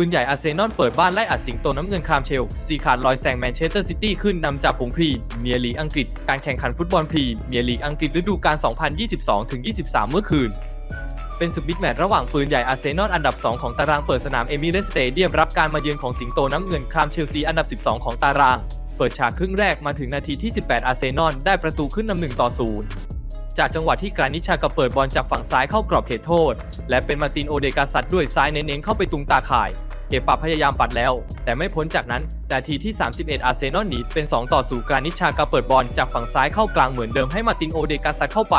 ปืนใหญ่อาร์เซนอลเปิดบ้านไล่อัดสิงโตน้ำเงินคามเชลซีขาดลอยแซงแมนเชสเตอร์ซิตี้ขึ้นนำจากผงพรีเมียร์ลีอังกฤษ การแข่งขันฟุตบอลพรีเมียร์ลีอังกฤษฤดูกาล 2022-23 เมื่อคืน เป็นศึกบิ๊กแมตช์ระหว่างปืนใหญ่อาร์เซนอลอันดับ 2 ของตารางเปิดสนามเอมิเรสสเตเดียมรับการมาเยือนของสิงโตน้ำเงินครามเชลซีอันดับ 12 ของตาราง เปิดฉากครึ่งแรกมาถึงนาทีที่ 18 อาร์เซนอลได้ประตูขึ้นนำหนึ่งต่อศูนย์จากจังหวะที่กรานิชากะเปิดบอลจากฝั่งซ้ายเข้ากรอบเขตโทษ และเป็นมาตินโอเดกาซัดด้วยซ้ายเน้นๆเข้าไปตุงตาข่าย เกปาพยายามปัดแล้ว แต่ไม่พ้นจากนั้น นาทีที่ 31 อาร์เซนอลหนีเป็น 2 ต่อ0กรานิชากาเปิดบอลจากฝั่งซ้ายเข้ากลางเหมือนเดิมให้มาตินโอเดกาซัดเข้าไป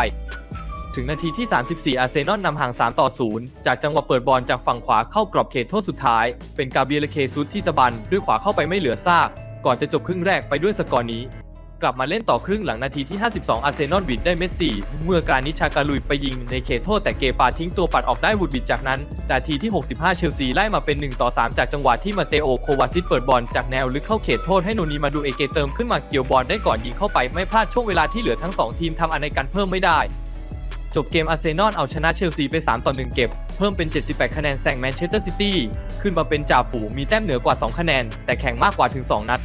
ถึงนาทีที่ 34 อาร์เซนอลนำห่าง 3 ต่อ 0 จากจังหวะเปิดบอลจากฝั่งขวาเข้ากรอบเขตโทษสุดท้าย เป็นกาเบรียลเคซุสที่ตะบันด้วยขวาเข้าไปไม่เหลือซาก ก่อนจะจบครึ่งแรกไปด้วยสกอร์นี้ กลับมาเล่นต่อครึ่งหลังนาทีที่ 52 อาร์เซนอลบิดได้เมสซี่ เมื่อการนิชากาลุยไปยิงในเขตโทษแต่เกปาทิ้งตัวปัดออกได้วุดบิดจากนั้น นาทีที่ 65 เชลซีไล่มาเป็น 1 ต่อ 3 จากจังหวะที่มาเตโอโควาซิตเปิดบอลจากแนวลึกเข้าเขตโทษให้โนนีมาดูเอเกเติมขึ้นมาเกี่ยวบอลได้ก่อนยิงเข้าไปไม่พลาดช่วงเวลาที่เหลือทั้งสองทีมทำอะไรกันเพิ่มไม่ได้ จบเกมอาร์เซนอลเอาชนะเชลซีไป 3 ต่อ 1 เก็บ เพิ่มเป็น 78 คะแนนแซงแมนเชสเตอร์ซิตี้ขึ้นมาเป็นจ่าฝูงมีแต้มเหนือกว่า 2 คะแนน แต่แข่งมากกว่าถึง 2 นัด